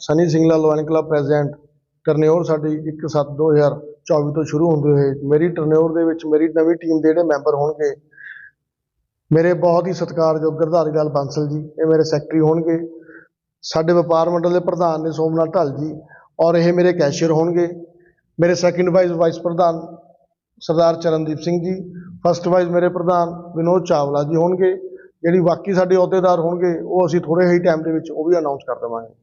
Sunny Singla lion club president, tenure ਸਾਡੀ 1/7/2024 ਤੋਂ ਸ਼ੁਰੂ ਹੁੰਦੇ ਹੋਏ ਮੇਰੀ ਟਰਨਿਓਰ ਦੇ ਵਿੱਚ ਮੇਰੀ ਨਵੀਂ ਟੀਮ ਦੇ ਜਿਹੜੇ ਮੈਂਬਰ ਹੋਣਗੇ, ਮੇਰੇ ਬਹੁਤ ਹੀ ਸਤਿਕਾਰਯੋਗ ਗਰਧਾਰੀ ਲਾਲ ਬਾਂਸਲ ਜੀ, ਇਹ ਮੇਰੇ ਸੈਕਟਰੀ ਹੋਣਗੇ, ਸਾਡੇ ਵਪਾਰ ਮੰਡਲ ਦੇ ਪ੍ਰਧਾਨ ਨੇ ਸੋਮਨਾਥ ਢੱਲ ਜੀ, ਔਰ ਇਹ ਮੇਰੇ ਕੈਸ਼ੀਅਰ ਹੋਣਗੇ, ਮੇਰੇ ਸੈਕਿੰਡ ਵਾਈਸ ਵਾਈਸ ਪ੍ਰਧਾਨ ਸਰਦਾਰ ਚਰਨਦੀਪ ਸਿੰਘ ਜੀ ਫਸਟ ਵਾਈਸ ਮੇਰੇ ਪ੍ਰਧਾਨ ਵਿਨੋਦ ਚਾਵਲਾ ਜੀ ਹੋਣਗੇ, ਜਿਹੜੀ ਬਾਕੀ ਸਾਡੇ ਅਹੁਦੇਦਾਰ ਹੋਣਗੇ, ਉਹ ਅਸੀਂ ਥੋੜੇ ਹੀ ਟਾਈਮ ਦੇ ਵਿੱਚ ਉਹ ਵੀ ਅਨਾਉਂਸ ਕਰ ਦੇਵਾਂਗੇ।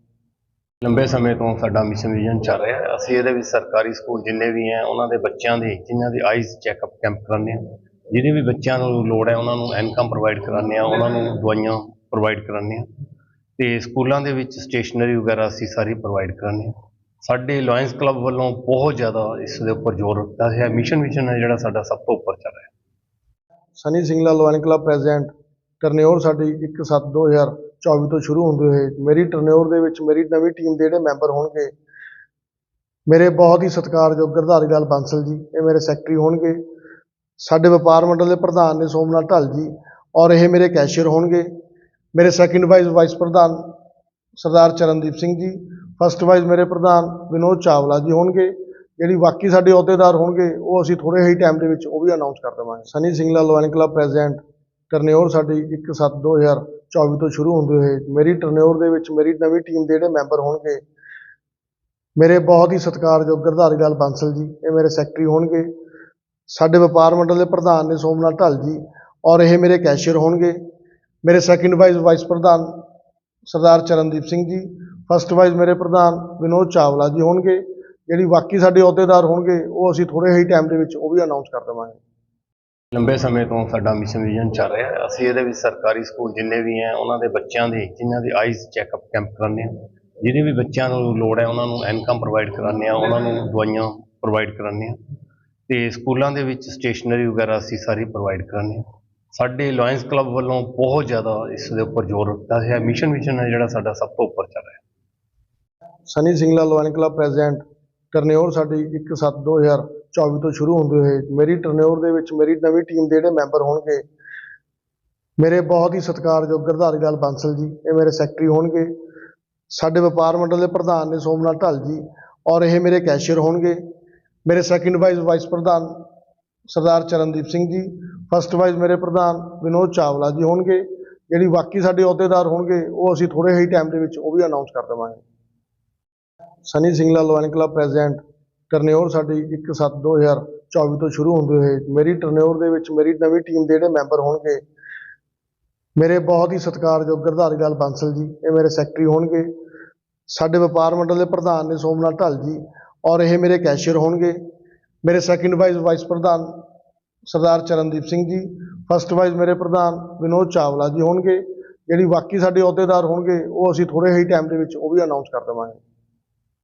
ਲੰਬੇ ਸਮੇਂ ਤੋਂ ਸਾਡਾ ਮਿਸ਼ਨ ਵਿਜ਼ਨ ਚੱਲ ਰਿਹਾ ਹੈ। ਅਸੀਂ ਇਹਦੇ ਵਿੱਚ ਸਰਕਾਰੀ ਸਕੂਲ ਜਿੰਨੇ ਵੀ ਹੈ, ਉਹਨਾਂ ਦੇ ਬੱਚਿਆਂ ਦੇ, ਜਿਨ੍ਹਾਂ ਦੇ ਆਈਜ਼ ਚੈੱਕਅਪ ਕੈਂਪ ਕਰਾਉਂਦੇ ਹਾਂ। ਜਿਹਦੇ ਵੀ ਬੱਚਿਆਂ ਨੂੰ ਲੋੜ ਹੈ, ਉਹਨਾਂ ਨੂੰ ਇਨਕਮ ਪ੍ਰੋਵਾਈਡ ਕਰਾਉਂਦੇ ਹਾਂ, ਉਹਨਾਂ ਨੂੰ ਦਵਾਈਆਂ ਪ੍ਰੋਵਾਈਡ ਕਰਾਉਂਦੇ ਹਾਂ। ਤੇ ਸਕੂਲਾਂ ਦੇ ਵਿੱਚ ਸਟੇਸ਼ਨਰੀ ਵਗੈਰਾ ਅਸੀਂ ਸਾਰੀ ਪ੍ਰੋਵਾਈਡ ਕਰਾਉਂਦੇ ਹਾਂ। ਸਾਡੇ ਲਾਇਨਸ ਕਲੱਬ ਵੱਲੋਂ ਬਹੁਤ ਜ਼ਿਆਦਾ ਇਸ ਦੇ ਉੱਪਰ ਜ਼ੋਰ ਦਿੱਤਾ ਹੈ ਮਿਸ਼ਨ ਵਿਜ਼ਨ ਹੈ ਜਿਹੜਾ ਸਾਡਾ ਸਭ ਤੋਂ ਉੱਪਰ ਚੱਲ ਰਿਹਾ ਹੈ। Sunny Singla lion club president tenure ਸਾਡੀ ਚੌਵੀ ਤੋਂ ਸ਼ੁਰੂ ਹੁੰਦੇ ਹੋਏ, ਮੇਰੀ ਟਰਨਿਓਰ ਦੇ ਵਿੱਚ ਮੇਰੀ ਨਵੀਂ ਟੀਮ ਦੇ ਜਿਹੜੇ ਮੈਂਬਰ ਹੋਣਗੇ, ਮੇਰੇ ਬਹੁਤ ਹੀ ਸਤਿਕਾਰਯੋਗ ਗਰਧਾਰੀ ਲਾਲ ਬਾਂਸਲ ਜੀ, ਇਹ ਮੇਰੇ ਸੈਕਟਰੀ ਹੋਣਗੇ, ਸਾਡੇ ਵਪਾਰ ਮੰਡਲ ਦੇ ਪ੍ਰਧਾਨ ਨੇ ਸੋਮਨਾਥ ਢੱਲ ਜੀ ਔਰ ਇਹ ਮੇਰੇ ਕੈਸ਼ੀਅਰ ਹੋਣਗੇ, ਮੇਰੇ ਸੈਕਿੰਡ ਵਾਈਸ ਵਾਈਸ ਪ੍ਰਧਾਨ ਸਰਦਾਰ ਚਰਨਦੀਪ ਸਿੰਘ ਜੀ ਫਸਟ ਵਾਈਸ ਮੇਰੇ ਪ੍ਰਧਾਨ ਵਿਨੋਦ ਚਾਵਲਾ ਜੀ ਹੋਣਗੇ, ਜਿਹੜੀ ਬਾਕੀ ਸਾਡੇ ਅਹੁਦੇਦਾਰ ਹੋਣਗੇ, ਉਹ ਅਸੀਂ ਥੋੜੇ ਹੀ ਟਾਈਮ ਦੇ ਵਿੱਚ ਉਹ ਵੀ ਅਨਾਉਂਸ ਕਰ ਦੇਵਾਂਗੇ। Sunny Singhla lion club president tenure ਸਾਡੀ ਚੌਵੀ ਤੋਂ ਸ਼ੁਰੂ ਹੁੰਦੇ ਹੋਏ, ਮੇਰੀ ਟਰਨਿਓਰ ਦੇ ਵਿੱਚ ਮੇਰੀ ਨਵੀਂ ਟੀਮ ਦੇ ਜਿਹੜੇ ਮੈਂਬਰ ਹੋਣਗੇ, ਮੇਰੇ ਬਹੁਤ ਹੀ ਸਤਿਕਾਰਯੋਗ ਗਰਧਾਰੀ ਲਾਲ ਬਾਂਸਲ ਜੀ, ਇਹ ਮੇਰੇ ਸੈਕਟਰੀ ਹੋਣਗੇ, ਸਾਡੇ ਵਪਾਰ ਮੰਡਲ ਦੇ ਪ੍ਰਧਾਨ ਨੇ ਸੋਮਨਾਥ ਢੱਲ ਜੀ, ਔਰ ਇਹ ਮੇਰੇ ਕੈਸ਼ੀਅਰ ਹੋਣਗੇ, ਮੇਰੇ ਸੈਕਿੰਡ ਵਾਈਸ ਵਾਈਸ ਪ੍ਰਧਾਨ ਸਰਦਾਰ ਚਰਨਦੀਪ ਸਿੰਘ ਜੀ ਫਸਟ ਵਾਈਸ ਮੇਰੇ ਪ੍ਰਧਾਨ ਵਿਨੋਦ ਚਾਵਲਾ ਜੀ ਹੋਣਗੇ, ਜਿਹੜੀ ਬਾਕੀ ਸਾਡੇ ਅਹੁਦੇਦਾਰ ਹੋਣਗੇ, ਉਹ ਅਸੀਂ ਥੋੜੇ ਹੀ ਟਾਈਮ ਦੇ ਵਿੱਚ ਉਹ ਵੀ ਅਨਾਉਂਸ ਕਰ ਦੇਵਾਂਗੇ। ਲੰਬੇ ਸਮੇਂ ਤੋਂ ਸਾਡਾ ਮਿਸ਼ਨ ਵਿਜ਼ਨ ਚੱਲ ਰਿਹਾ ਹੈ। ਅਸੀਂ ਇਹਦੇ ਵਿੱਚ ਸਰਕਾਰੀ ਸਕੂਲ ਜਿੰਨੇ ਵੀ ਹੈ, ਉਹਨਾਂ ਦੇ ਬੱਚਿਆਂ ਦੇ, ਜਿਨ੍ਹਾਂ ਦੇ ਆਈਜ਼ ਚੈੱਕਅਪ ਕੈਂਪ ਕਰਾਉਂਦੇ ਹਾਂ। ਜਿਹਦੇ ਵੀ ਬੱਚਿਆਂ ਨੂੰ ਲੋੜ ਹੈ, ਉਹਨਾਂ ਨੂੰ ਇਨਕਮ ਪ੍ਰੋਵਾਈਡ ਕਰਾਉਂਦੇ ਹਾਂ, ਉਹਨਾਂ ਨੂੰ ਦਵਾਈਆਂ ਪ੍ਰੋਵਾਈਡ ਕਰਾਉਂਦੇ ਹਾਂ। ਤੇ ਸਕੂਲਾਂ ਦੇ ਵਿੱਚ ਸਟੇਸ਼ਨਰੀ ਵਗੈਰਾ ਅਸੀਂ ਸਾਰੀ ਪ੍ਰੋਵਾਈਡ ਕਰਾਉਂਦੇ ਹਾਂ। ਸਾਡੇ ਲਾਇਨਸ ਕਲੱਬ ਵੱਲੋਂ ਬਹੁਤ ਜ਼ਿਆਦਾ ਇਸ ਦੇ ਉੱਪਰ ਜ਼ੋਰ ਦਿੱਤਾ ਹੈ ਮਿਸ਼ਨ ਵਿਜ਼ਨ ਹੈ ਜਿਹੜਾ ਸਾਡਾ ਸਭ ਤੋਂ ਉੱਪਰ ਚੱਲ ਰਿਹਾ ਹੈ। Sunny Singla lion club president tenure ਸਾਡੀ ਚੌਵੀ ਤੋਂ ਸ਼ੁਰੂ ਹੁੰਦੇ ਹੋਏ, ਮੇਰੀ ਟਰਨਿਓਰ ਦੇ ਵਿੱਚ ਮੇਰੀ ਨਵੀਂ ਟੀਮ ਦੇ ਜਿਹੜੇ ਮੈਂਬਰ ਹੋਣਗੇ, ਮੇਰੇ ਬਹੁਤ ਹੀ ਸਤਿਕਾਰਯੋਗ ਗਰਧਾਰੀ ਲਾਲ ਬਾਂਸਲ ਜੀ, ਇਹ ਮੇਰੇ ਸੈਕਟਰੀ ਹੋਣਗੇ, ਸਾਡੇ ਵਪਾਰ ਮੰਡਲ ਦੇ ਪ੍ਰਧਾਨ ਨੇ ਸੋਮਨਾਥ ਢੱਲ ਜੀ, ਔਰ ਇਹ ਮੇਰੇ ਕੈਸ਼ੀਅਰ ਹੋਣਗੇ, ਮੇਰੇ ਸੈਕਿੰਡ ਵਾਈਸ ਵਾਈਸ ਪ੍ਰਧਾਨ ਸਰਦਾਰ ਚਰਨਦੀਪ ਸਿੰਘ ਜੀ ਫਸਟ ਵਾਈਸ ਮੇਰੇ ਪ੍ਰਧਾਨ ਵਿਨੋਦ ਚਾਵਲਾ ਜੀ ਹੋਣਗੇ, ਜਿਹੜੀ ਬਾਕੀ ਸਾਡੇ ਅਹੁਦੇਦਾਰ ਹੋਣਗੇ, ਉਹ ਅਸੀਂ ਥੋੜੇ ਹੀ ਟਾਈਮ ਦੇ ਵਿੱਚ ਉਹ ਵੀ ਅਨਾਉਂਸ ਕਰ ਦੇਵਾਂਗੇ। Sunny Singhla lion club president tenure ਸਾਡੀ 1/7/2024 ਤੋਂ ਸ਼ੁਰੂ ਹੁੰਦੇ ਹੋਏ ਮੇਰੀ ਟਰਨਿਓਰ ਦੇ ਵਿੱਚ ਮੇਰੀ ਨਵੀਂ ਟੀਮ ਦੇ ਜਿਹੜੇ ਮੈਂਬਰ ਹੋਣਗੇ, ਮੇਰੇ ਬਹੁਤ ਹੀ ਸਤਿਕਾਰਯੋਗ ਗਰਧਾਰੀ ਲਾਲ ਬਾਂਸਲ ਜੀ, ਇਹ ਮੇਰੇ ਸੈਕਟਰੀ ਹੋਣਗੇ, ਸਾਡੇ ਵਪਾਰ ਮੰਡਲ ਦੇ ਪ੍ਰਧਾਨ ਨੇ ਸੋਮਨਾਥ ਢੱਲ ਜੀ ਔਰ ਇਹ ਮੇਰੇ ਕੈਸ਼ੀਅਰ ਹੋਣਗੇ, ਮੇਰੇ ਸੈਕਿੰਡ ਵਾਈਸ ਵਾਈਸ ਪ੍ਰਧਾਨ ਸਰਦਾਰ ਚਰਨਦੀਪ ਸਿੰਘ ਜੀ ਫਸਟ ਵਾਈਸ ਮੇਰੇ ਪ੍ਰਧਾਨ ਵਿਨੋਦ ਚਾਵਲਾ ਜੀ ਹੋਣਗੇ, ਜਿਹੜੀ ਬਾਕੀ ਸਾਡੇ ਅਹੁਦੇਦਾਰ ਹੋਣਗੇ, ਉਹ ਅਸੀਂ ਥੋੜੇ ਹੀ ਟਾਈਮ ਦੇ ਵਿੱਚ ਉਹ ਵੀ ਅਨਾਉਂਸ ਕਰ ਦੇਵਾਂਗੇ।